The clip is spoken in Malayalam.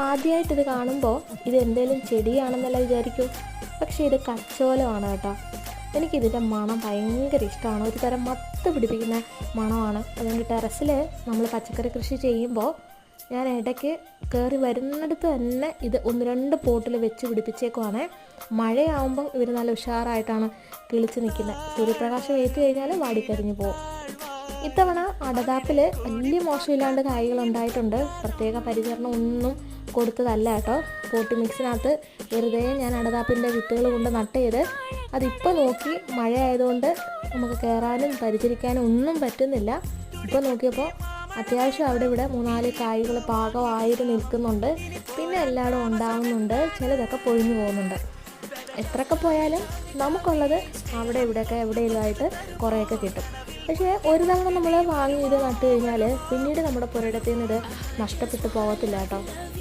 ആദ്യമായിട്ട് ഇത് കാണുമ്പോൾ ഇത് എന്തേലും ചെടിയാണെന്നല്ല വിചാരിക്കും. പക്ഷേ ഇത് കച്ചോലമാണ് കേട്ടോ. എനിക്കിതിന്റെ മണം ഭയങ്കര ഇഷ്ടമാണ് ഒരു തരം മത്ത് പിടിപ്പിക്കുന്ന മണമാണ്. അതുകൊണ്ട് ടെറസിൽ നമ്മൾ പച്ചക്കറി കൃഷി ചെയ്യുമ്പോൾ ഞാൻ ഇടയ്ക്ക് കയറി വരുന്നിടത്ത് തന്നെ ഇത് ഒന്ന് രണ്ട് പോട്ടിൽ വെച്ച് പിടിപ്പിച്ചേക്കുവാണ്. മഴയാവുമ്പം ഇവർ നല്ല ഉഷാറായിട്ടാണ് കിളിച്ച് നിൽക്കുന്നത് സൂര്യപ്രകാശം ഏറ്റു കഴിഞ്ഞാൽ വാടിക്കരിഞ്ഞു പോകും ഇത്തവണ അടതാപ്പിൽ വലിയ മോശമില്ലാണ്ട് കായ്കൾ ഉണ്ടായിട്ടുണ്ട്. പ്രത്യേക പരിചരണം ഒന്നും കൊടുത്തതല്ല കേട്ടോ. പോട്ടി മിക്സിനകത്ത് വെറുതെ ഞാൻ അടതാപ്പിന്റെ വിത്തുകൾ കൊണ്ട് നട്ട് ചെയ്ത് അതിപ്പോൾ നോക്കി മഴ ആയതുകൊണ്ട് നമുക്ക് കയറാനും പരിചരിക്കാനും ഒന്നും പറ്റുന്നില്ല. ഇപ്പോൾ നോക്കിയപ്പോൾ അത്യാവശ്യം അവിടെ ഇവിടെ മൂന്നാൽ കായ്കൾ പാകമായിട്ട് നിൽക്കുന്നുണ്ട്. പിന്നെ എല്ലായിടും ഉണ്ടാവുന്നുണ്ട്. ചിലതൊക്കെ പൊഴിഞ്ഞു പോകുന്നുണ്ട്. എത്രയൊക്കെ പോയാലും നമുക്കുള്ളത് അവിടെ ഇവിടെയൊക്കെ എവിടെയെങ്കിലുമായിട്ട് കുറേയൊക്കെ കിട്ടും. പക്ഷേ ഒരു തവണ നമ്മൾ വാങ്ങി ഇത് നട്ട് കഴിഞ്ഞാൽ പിന്നീട് നമ്മുടെ പുരയിടത്തിൽ നിന്ന് ഇത് നഷ്ടപ്പെട്ടു പോകത്തില്ല കേട്ടോ.